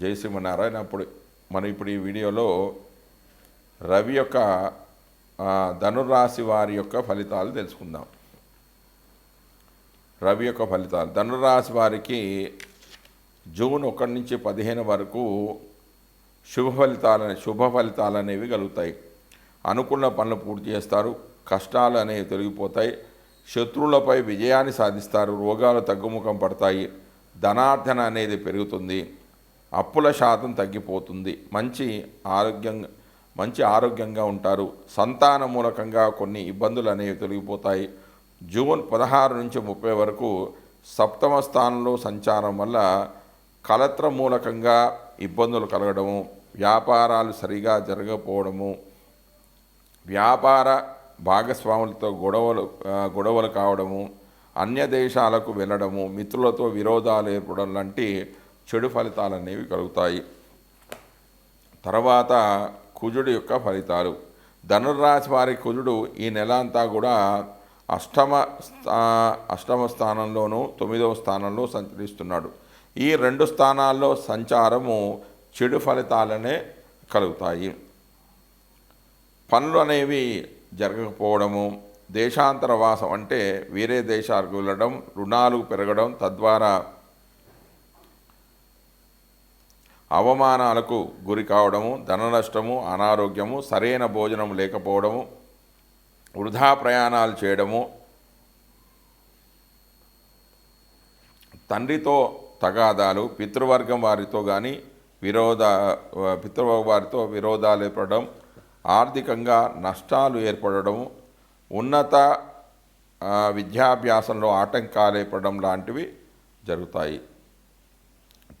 జయసింహనారాయణ అప్పుడు మనం ఇప్పుడు ఈ వీడియోలో రవి యొక్క ధనుర్రాశి వారి యొక్క ఫలితాలు తెలుసుకుందాం. రవి యొక్క ఫలితాలు. ధనుర్రాశి వారికి జూన్ ఒకటి నుంచి పదిహేను వరకు శుభ ఫలితాలు శుభ ఫలితాలు అనేవి కలుగుతాయి. అనుకున్న పనులు పూర్తి చేస్తారు కష్టాలు అనేవి తొలగిపోతాయి శత్రువులపై విజయాన్ని సాధిస్తారు రోగాలు తగ్గుముఖం పడతాయి ధనార్థన అనేది పెరుగుతుంది. అప్పుల శాతం తగ్గిపోతుంది. మంచి ఆరోగ్యంగా మంచి ఆరోగ్యంగా ఉంటారు. సంతాన మూలకంగా కొన్ని ఇబ్బందులు అనేవి తొలగిపోతాయి. జూన్ పదహారు నుంచి ముప్పై వరకు సప్తమ స్థానంలో సంచారం వల్ల కలత్ర మూలకంగా ఇబ్బందులు కలగడము వ్యాపారాలు సరిగా జరగకపోవడము వ్యాపార భాగస్వాములతో గొడవలు గొడవలు కావడము అన్య దేశాలకు వెళ్ళడము మిత్రులతో విరోధాలు ఏర్పడడం లాంటి చెడు ఫలితాలు అనేవి కలుగుతాయి. తర్వాత కుజుడు యొక్క ఫలితాలు. ధనుర్రాశి వారి కుజుడు ఈ నెల అంతా కూడా అష్టమ స్థా అష్టమ స్థానంలోనూ తొమ్మిదవ స్థానంలో సంచరిస్తున్నాడు. ఈ రెండు స్థానాల్లో సంచారము చెడు ఫలితాలనే కలుగుతాయి. పనులు అనేవి జరగకపోవడము దేశాంతర వాసం అంటే వేరే దేశాలకు వెళ్ళడం రుణాలు పెరగడం తద్వారా అవమానాలకు గురి కావడము ధన నష్టము అనారోగ్యము సరైన భోజనం లేకపోవడము వృధా ప్రయాణాలు చేయడము తండ్రితో తగాదాలు పితృవర్గం వారితో కానీ విరోధ పితృవర్గ వారితో విరోధాలు ఏర్పడడం ఆర్థికంగా నష్టాలు ఏర్పడడం ఉన్నత విద్యాభ్యాసంలో ఆటంకాలు ఏర్పడడం లాంటివి జరుగుతాయి.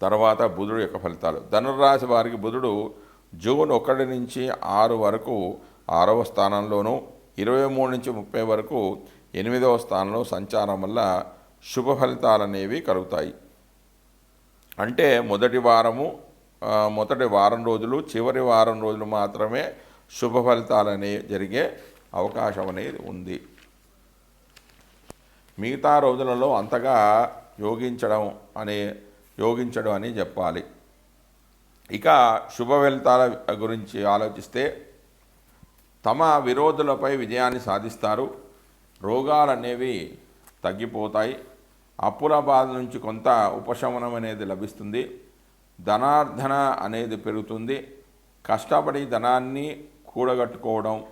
తర్వాత బుధుడు యొక్క ఫలితాలు. ధనుర్రాశి వారికి బుధుడు జూన్ ఒకటి నుంచి ఆరు వరకు ఆరవ స్థానంలోనూ ఇరవై మూడు నుంచి ముప్పై వరకు ఎనిమిదవ స్థానంలో సంచారం వల్ల శుభ ఫలితాలు అనేవి కలుగుతాయి. అంటే మొదటి వారము మొదటి వారం రోజులు చివరి వారం రోజులు మాత్రమే శుభ ఫలితాలు అనేవి జరిగే అవకాశం అనేది ఉంది. మిగతా రోజులలో అంతగా యోగించడం అనే యోగించడం అని చెప్పాలి. ఇక శుభ ఫలితాల గురించి ఆలోచిస్తే తమ విరోధులపై విజయాన్ని సాధిస్తారు. రోగాలు అనేవి తగ్గిపోతాయి. అప్పుల బాధ నుంచి కొంత ఉపశమనం అనేది లభిస్తుంది. ధనార్ధన అనేది పెరుగుతుంది. కష్టపడి ధనాన్ని కూడగట్టుకోవడం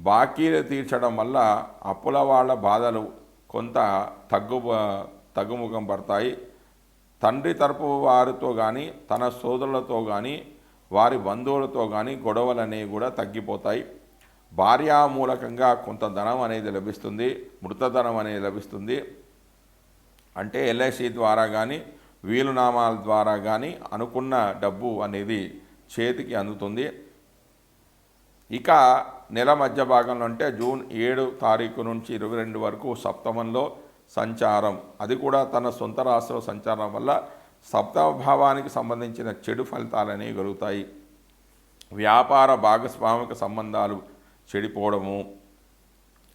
బాకీలు తీర్చడం వల్ల అప్పుల వాళ్ళ బాధలు కొంత తగ్గు తగ్గుముఖం పడతాయి. తండ్రి తరపు వారితో కానీ తన సోదరులతో కానీ వారి బంధువులతో కానీ గొడవలు అనేవి కూడా తగ్గిపోతాయి. భార్యా మూలకంగా కొంత ధనం అనేది లభిస్తుంది మృతధనం అనేది లభిస్తుంది. అంటే ఎల్ఐసి ద్వారా కానీ వీలునామాల ద్వారా కానీ అనుకున్న డబ్బు అనేది చేతికి అందుతుంది. ఇక నెల మధ్య భాగంలో అంటే జూన్ ఏడు తారీఖు నుంచి ఇరవై రెండు వరకు సప్తమంలో సంచారం. అది కూడా తన సొంత రాశిలో సంచారం వల్ల సప్తమ భావానికి సంబంధించిన చెడు ఫలితాలు అనేవి కలుగుతాయి. వ్యాపార భాగస్వామిక సంబంధాలు చెడిపోవడము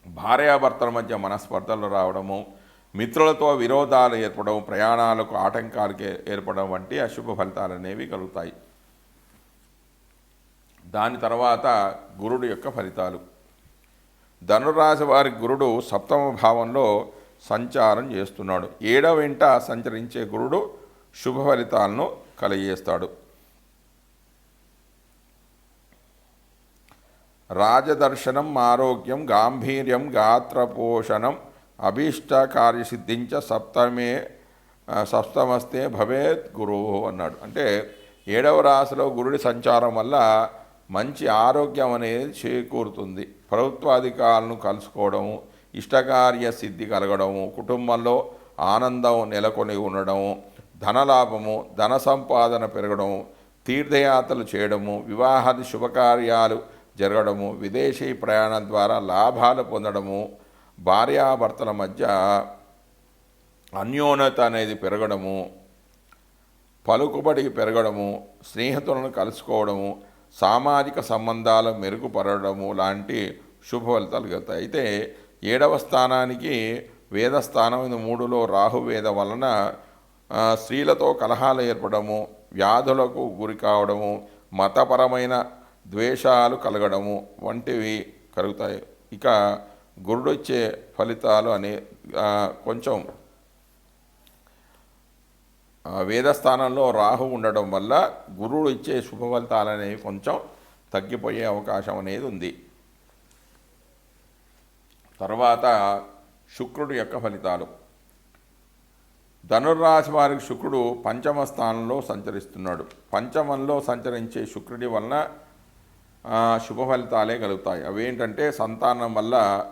భార్యాభర్తల మధ్య మనస్పర్ధలు రావడము మిత్రులతో విరోధాలు ఏర్పడడం ప్రయాణాలకు ఆటంకాలు ఏర్పడడం వంటి అశుభ ఫలితాలు అనేవి కలుగుతాయి. దాని తర్వాత గురుడు యొక్క ఫలితాలు. ధనురాశి వారి గురుడు సప్తమ భావంలో సంచారం చేస్తున్నాడు. ఏడవ వెంట సంచరించే గురుడు శుభ ఫలితాలను కలిగేస్తాడు. రాజదర్శనం ఆరోగ్యం గాంభీర్యం గాత్రపోషణం అభీష్ట కార్యసిద్ధించ సప్తమే సప్తమస్తే భవేత్ గురు అన్నాడు. అంటే ఏడవ రాశిలో గురుడి సంచారం వల్ల మంచి ఆరోగ్యం అనేది చేకూరుతుంది. ప్రభుత్వాధికారులను కలుసుకోవడము ఇష్టకార్య సిద్ధి కలగడము కుటుంబంలో ఆనందం నెలకొని ఉండడము ధనలాభము ధన సంపాదన పెరగడము తీర్థయాత్రలు చేయడము వివాహాది శుభకార్యాలు జరగడము విదేశీ ప్రయాణం ద్వారా లాభాలు పొందడము భార్యాభర్తల మధ్య అన్యోన్యత అనేది పెరగడము పలుకుబడి పెరగడము స్నేహితులను కలుసుకోవడము సామాజిక సంబంధాలు మెరుగుపరడము లాంటి శుభ ఫలితాలు కలుగుతాయి. అయితే ఏడవ స్థానానికి వేదస్థానం ఇది మూడులో రాహువేద వలన స్త్రీలతో కలహాలు ఏర్పడము వ్యాధులకు గురి కావడము మతపరమైన ద్వేషాలు కలగడము వంటివి కలుగుతాయి. ఇక గురుడు ఇచ్చే ఫలితాలు అనే కొంచెం వేదస్థానంలో రాహు ఉండడం వల్ల గురుడు ఇచ్చే శుభ ఫలితాలు అనేవి కొంచెం తగ్గిపోయే అవకాశం అనేది ఉంది. తర్వాత శుక్రుడు యొక్క ఫలితాలు. ధనుర్రాశి వారికి శుక్రుడు పంచమ స్థానంలో సంచరిస్తున్నాడు. పంచమంలో సంచరించే శుక్రుడి వలన శుభ ఫలితాలే కలుగుతాయి. అవేంటంటే సంతానం వల్ల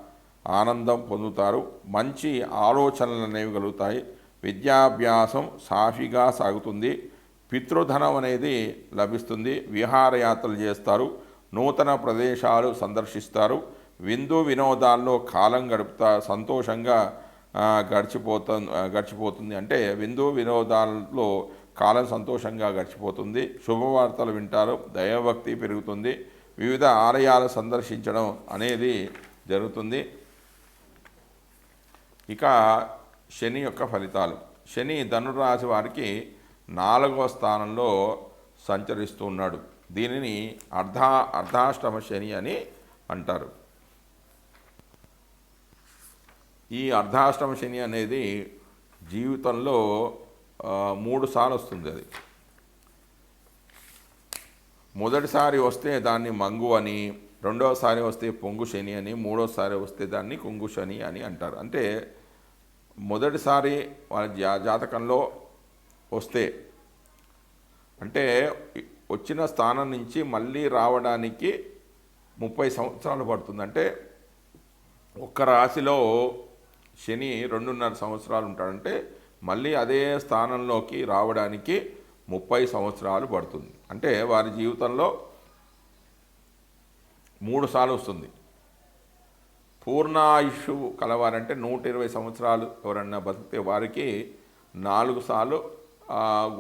ఆనందం పొందుతారు. మంచి ఆలోచనలు అనేవి కలుగుతాయి. విద్యాభ్యాసం సాఫీగా సాగుతుంది. పితృధనం అనేది లభిస్తుంది. విహారయాత్రలు చేస్తారు. నూతన ప్రదేశాలు సందర్శిస్తారు. విందు వినోదాల్లో కాలం గడుపుతా సంతోషంగా గడిచిపోత గడిచిపోతుంది. అంటే విందు వినోదాల్లో కాలం సంతోషంగా గడిచిపోతుంది. శుభవార్తలు వింటారు. దైవభక్తి పెరుగుతుంది. వివిధ ఆలయాలు సందర్శించడం అనేది జరుగుతుంది. ఇక శని యొక్క ఫలితాలు. శని ధనురాశి వారికి నాలుగవ స్థానంలో సంచరిస్తూ ఉన్నాడు. దీనిని అర్ధా అర్ధాష్టమ శని అని అంటారు. ఈ అర్ధాష్టమ శని అనేది జీవితంలో మూడుసార్లు మూడు సార్లు వస్తుంది అది. మొదటిసారి వస్తే దాన్ని మంగు అని రెండవసారి వస్తే పొంగు శని అని మూడోసారి వస్తే దాన్ని కొంగు శని అని అంటారు. అంటే మొదటిసారి వాళ్ళ జా జాతకంలో వస్తే అంటే వచ్చిన స్థానం నుంచి మళ్ళీ రావడానికి ముప్పై సంవత్సరాలు పడుతుంది. అంటే ఒక్క రాశిలో శని రెండున్నర సంవత్సరాలు ఉంటాడంటే మళ్ళీ అదే స్థానంలోకి రావడానికి ముప్పై సంవత్సరాలు పడుతుంది. అంటే వారి జీవితంలో మూడు సార్లు వస్తుంది. పూర్ణాయుష్ కలవారంటే నూట ఇరవై సంవత్సరాలు ఎవరన్నా బతికితే వారికి నాలుగు సార్లు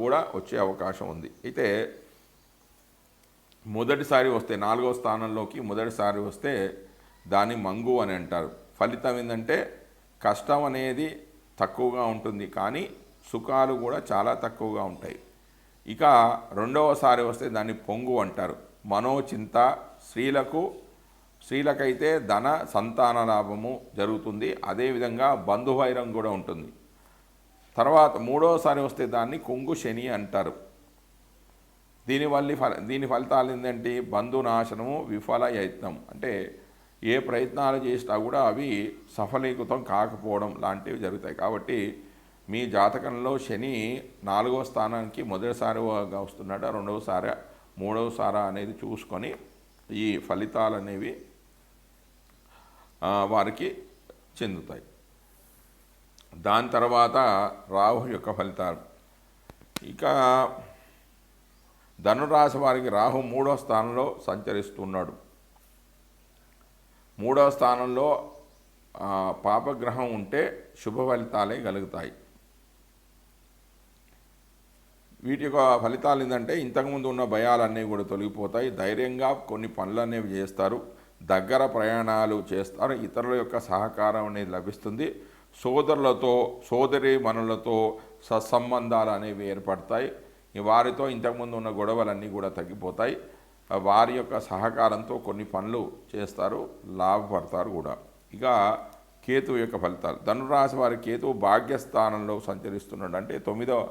కూడా వచ్చే అవకాశం ఉంది. అయితే మొదటిసారి వస్తే నాలుగో స్థానంలోకి మొదటిసారి వస్తే దాన్ని మంగు అని అంటారు. ఫలితం ఏంటంటే కష్టం అనేది తక్కువగా ఉంటుంది కానీ సుఖాలు కూడా చాలా తక్కువగా ఉంటాయి. ఇక రెండవసారి వస్తే దాన్ని పొంగు అంటారు. మనోచింత స్త్రీలకు స్త్రీలకైతే ధన సంతాన లాభము జరుగుతుంది. అదేవిధంగా బంధువైరం కూడా ఉంటుంది. తర్వాత మూడవసారి వస్తే దాన్ని కొంగు శని అంటారు. దీనివల్ల ఫల దీని ఫలితాలు ఏంటంటే బంధునాశనము విఫల యత్నం. అంటే ఏ ప్రయత్నాలు చేసినా కూడా అవి సఫలీకృతం కాకపోవడం లాంటివి జరుగుతాయి. కాబట్టి మీ జాతకంలో శని నాలుగవ స్థానానికి మొదటిసారిగా వస్తున్నాడా రెండవసారి మూడవసారి అనేది చూసుకొని ఈ ఫలితాలు అనేవి వారికి చెందుతాయి. దాని తర్వాత రాహు యొక్క ఫలితాలు. ఇక ధనురాశి వారికి రాహు మూడో స్థానంలో సంచరిస్తున్నాడు. మూడో స్థానంలో పాపగ్రహం ఉంటే శుభ ఫలితాలే కలుగుతాయి. వీటి యొక్క ఫలితాలు ఏంటంటే ఇంతకుముందు ఉన్న భయాలన్నీ కూడా తొలగిపోతాయి. ధైర్యంగా కొన్ని పనులు అనేవి చేస్తారు. దగ్గర ప్రయాణాలు చేస్తారు. ఇతరుల యొక్క సహకారం అనేది లభిస్తుంది. సోదరులతో సోదరి మనులతో సత్సంబంధాలు అనేవి ఏర్పడతాయి. వారితో ఇంతకుముందు ఉన్న గొడవలన్నీ కూడా తగ్గిపోతాయి. వారి యొక్క సహకారంతో కొన్ని పనులు చేస్తారు లాభపడతారు కూడా. ఇక కేతువు యొక్క ఫలితాలు. ధనురాశి వారి కేతువు భాగ్యస్థానంలో సంచరిస్తున్నాడు అంటే తొమ్మిదవ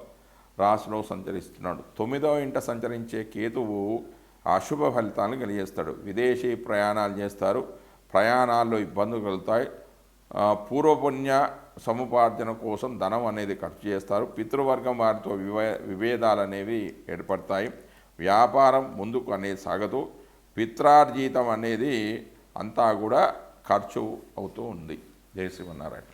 రాశిలో సంచరిస్తున్నాడు. తొమ్మిదవ ఇంట సంచరించే కేతువు అశుభ ఫలితాలను కలిగేస్తాడు. విదేశీ ప్రయాణాలు చేస్తారు. ప్రయాణాల్లో ఇబ్బందులు కలుగుతాయి. పూర్వపుణ్య సముపార్జన కోసం ధనం అనేది ఖర్చు చేస్తారు. పితృవర్గం వారితో వివే విభేదాలు అనేవి ఏర్పడతాయి. వ్యాపారం ముందుకు అనేది సాగదు. పిత్రార్జితం అనేది అంతా కూడా ఖర్చు అవుతూ ఉంది. జయశ్రీమన్నారాయణ